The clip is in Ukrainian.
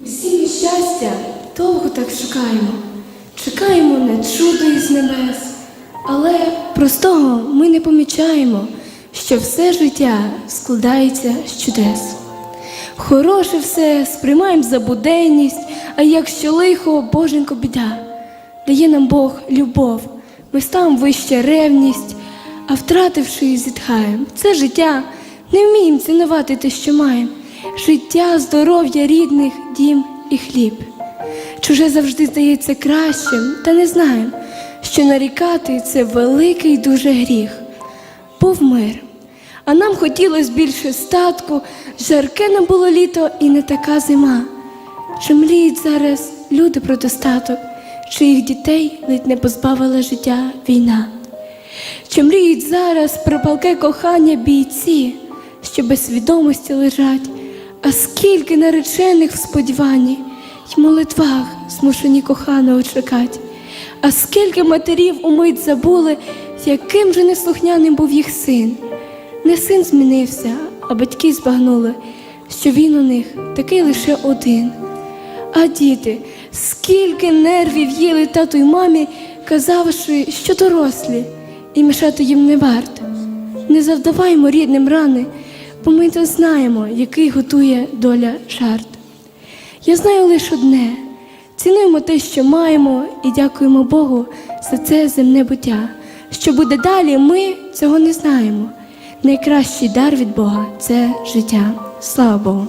Всі щастя довго так шукаємо, чекаємо на чудо із небес, але простого ми не помічаємо, що все життя складається з чудес. Хороше все сприймаємо за буденність, а якщо лихо, боженько біда, дає нам Бог любов, ми ставимо вище ревність, а втративши зітхаємо. Це життя, не вміємо цінувати те, що маємо. Життя, здоров'я рідних, дім і хліб. Чуже завжди здається кращим, та не знаємо, що нарікати це великий дуже гріх. Був мир, а нам хотілося більше статку, жарке нам було літо і не така зима. Чи мріють зараз люди про достаток, чи їх дітей ледь не позбавила життя війна? Чи мріють зараз про палке кохання бійці, що без свідомості лежать, а скільки наречених в сподіванні й молитвах змушені коханого чекать, а скільки матерів умить забули, яким же неслухняним був їх син. Не син змінився, а батьки збагнули, що він у них такий лише один. А діти, скільки нервів їли тату й мамі, казавши, що дорослі, і мішати їм не варто. Не завдаваймо рідним рани, бо ми то знаємо, який готує доля жарт. Я знаю лише одне: цінуємо те, що маємо, і дякуємо Богу за це земне буття. Що буде далі, ми цього не знаємо. Найкращий дар від Бога це життя. Слава Богу.